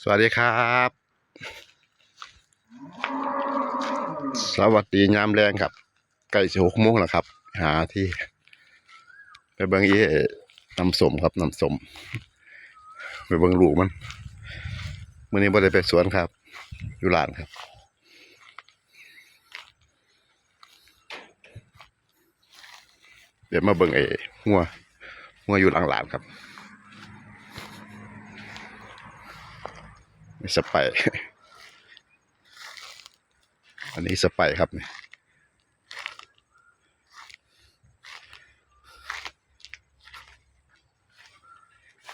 สวัสดีครับ สวัสดียามแรงครับใกล้สิหกโมงแล้วครับ หาที่ ไปเบิ่งอีน้ำสมครับน้ำสม ไปเบิ่งลูกมันมื้อนี้บ่ได้ไปสวนครับ อยู่ร้านครับเดี๋ยวมาเบิ่งไอ้หัวหัวอยู่หลังร้านครับ สไปร์อันนี้สไปร์ครับเนี่ย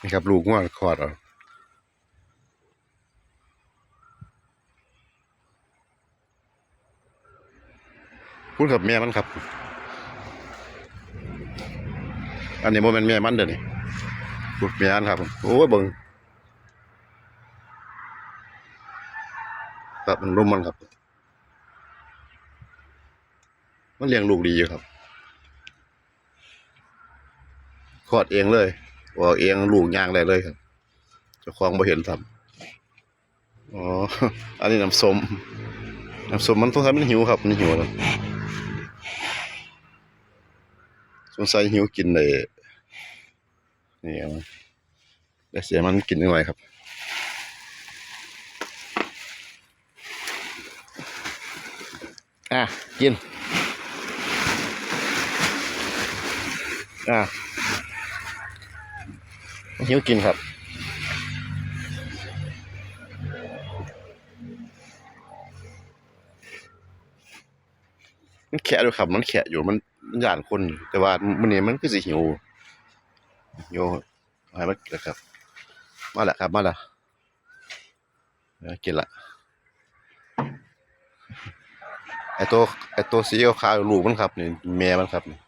นี่ครับลูกงัวคอดเอาพูดกับแม่มันครับ อันนี้โมเมนต์แม่มันเด้อนี่พูดแม่นครับ โอ้ยเบิ่ง ครับมันร่มมันครับ มันเลี้ยงลูกดีอยู่ครับคลอดเองเลยออกเองลูกย่างได้เลยครับจ้าของบ่เห็นทำอ๋อ อันนี้น้ำส้มน้ำส้มมันต้องทำมันหิวครับ มันหิวแล้วสงสัยหิวกินเลยนี่เอาได้เสียมันกินยังไงครับ อะกิน อะหิวกินครับมันแขะด้วยครับ มันแขะอยู่ มันมันหยานคน แต่ว่ามันนี่มันคือสิหิวหิวให้มันกินแล้วครับ มาแล้วครับ มาแล้วกินละ ไอตัวไอตัวสีขาวลูกมันครับนี่แม่มันครับนี่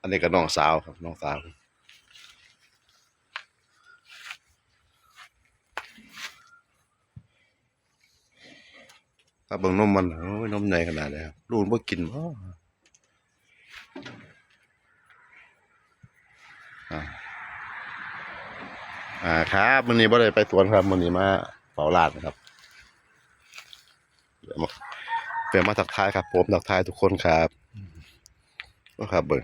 อันนี้ก็น้องสาวครับน้องสาวครับเบิ่งนมมันโอ้ยนมใหญ่ขนาดเลยครับลูกมันกินบ่อ่าอ่าครับมื้อนี้บ่ได้ไปสวนครับมื้อนี้มาเฝ้าร้านครับเดี๋ยวมา เดี๋ยวมาทักทายครับ ผมทักทายทุกคนครับก็ครับเบิ่ง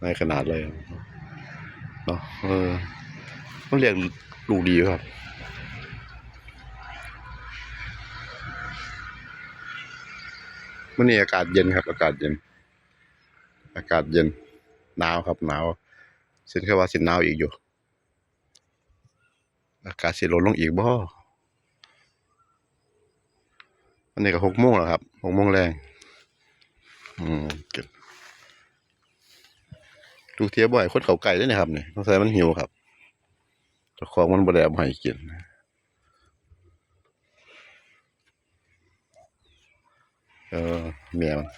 ในขนาดเลยเนาะเออมันเรียกลูดีครับมันนี่อากาศเย็นครับ อากาศเย็น อากาศเย็นหนาวครับหนาวสินแค่ว่าสินหนาวอีกอยู่ อากาศสิลดลงอีกบ่ อันนี้ก็หกโมงแล้วครับหกโมงแรงอืมเก็บดูเทียบ่อยคนเขาไก่ด้วยนะครับเนี่ยสงสัยมันหิวครับเจ้าของมันบด้เอามาให้กินเออเมียมัน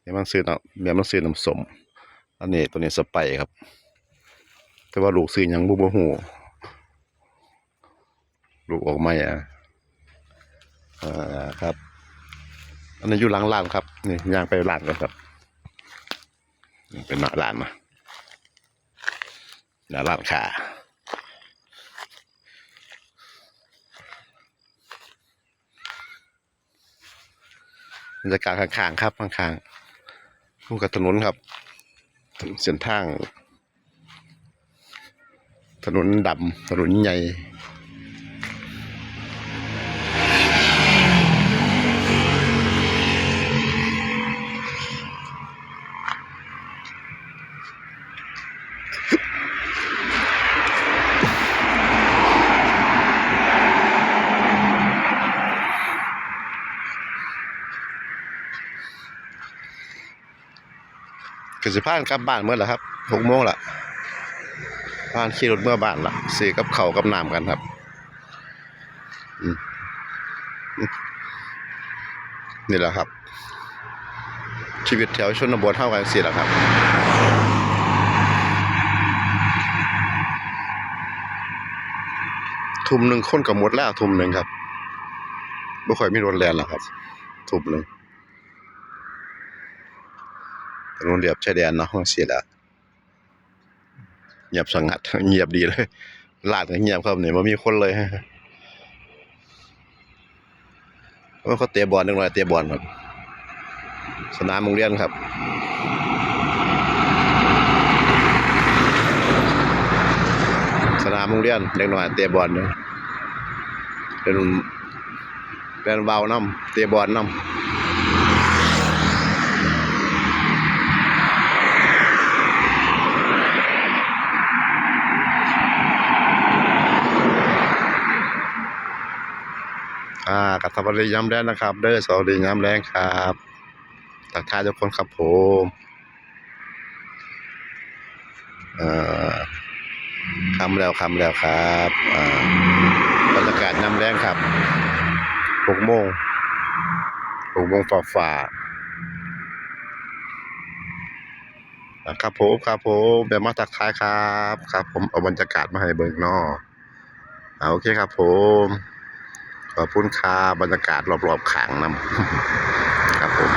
เมียมันซื้อน้ำเมียมันซื้อน้ำสมอันนี้ตัวนี้สไปครับ แต่ว่าลูกซื้อยังบุบหูลูกออกมาอะ อ่าครับ อันนี้อยู่หลังร้านครับนี่ยางไปร้านกันครับเป็นหน้าร้านมาหน้าร้านค่ะบรรยากาศข้างๆครับข้างๆคู่กับถนนครับเส้นทางถนนดำถนนใหญ่ กสิพานกลับบ้านเมื่อไหร่ครับหกโมงละบ้านขี่รถเมื่อบ้านละซื้อกับเขากับน้ำกันครับนี่แหละครับ ชีวิตแถวชนบทเท่ากันสิแหละครับทุ่มหนึ่งคนกับหมดแล้วทุ่มหนึ่งครับไม่ค่อยมีรถแลนหรอกครับ ทุ่มหนึ่ง ถนนเรียบชายแดนเนาะห้องเสียละเงียบสงัดเงียบดีเลยลาดก็เงียบครับเนี่ยไม่มีคนเลยว่าเขาเตะบอลนึงหน่อยเตะบอลครับสนามโรงเรียนครับสนามโรงเรียนเด็กหน่อยเตะบอลเนยเป็นเป็นเบาน้ำเตะบอลน้ำ อ่ากับสวัสดีย้ำแรงนะครับ เด้อสวัสดีย้ำแรงครับตักทายทุกคนครับผมอ่าคำแล้วคำแล้วครับอ่าบรรยากาศน้ำแรงครับหกโมงหกโมงฝ่าฝ่าครับผมครับผมแบบมาทักทายครับ ครับ ผมเอาบรรยากาศมาให้เบิ่งนออ่าโอเคครับผม ขอบคุณครับรรยากาศรอบๆขางน้ำครับผม